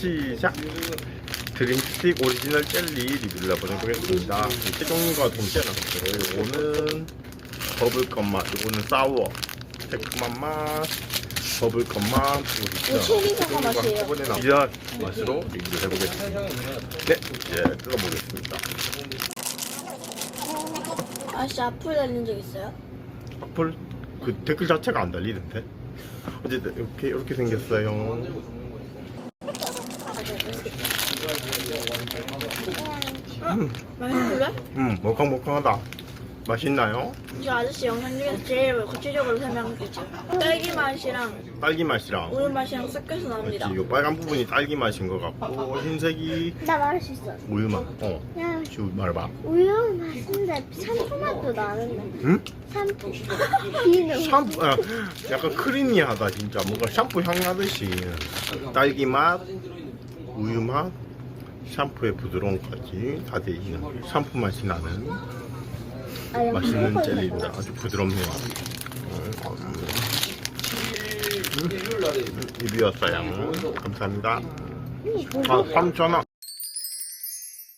시작! 드림스틱 오리지널 젤리 리뷰를 해보겠습니다. 최종과 동시에 나왔어요. 요거는 버블컵 맛, 요거는 사워, 새콤한 맛, 버블컵 맛, 그리고 이거 체리 사과 맛이에요. 이번에 나온 맛으로 리뷰를 해보겠습니다. 네, 이제 뜯어보겠습니다. 아씨 앞을 달린 적 있어요? 악플 그 댓글 자체가 안 달리는데 어쨌든 이렇게 이렇게 생겼어요. 음, 맛있을래? 음 먹캉먹캉하다. 맛있나요? 이 아저씨 영상 중에서 제일 구체적으로 설명해주죠. 딸기 맛이랑 딸기 맛이랑 우유 맛이랑 섞여서 나옵니다. 이 빨간 부분이 딸기 맛인 것 같고 흰색이 나 말할 수 있어. 우유 맛. 어, 야, 주 말해봐. 우유 맛인데 샴푸 맛도 나는데. 응? 샴푸. 비누. 샴푸 아, 약간 크리미하다 진짜 뭔가 샴푸 향 나듯이 딸기 맛, 우유 맛, 샴푸의 부드러움까지 다 되있는 샴푸 맛이 나는 아니, 맛있는 젤리입니다. 아주 부드럽네요. 음, 음. 리뷰였어요. 감사합니다. 음, 아, 3,000원.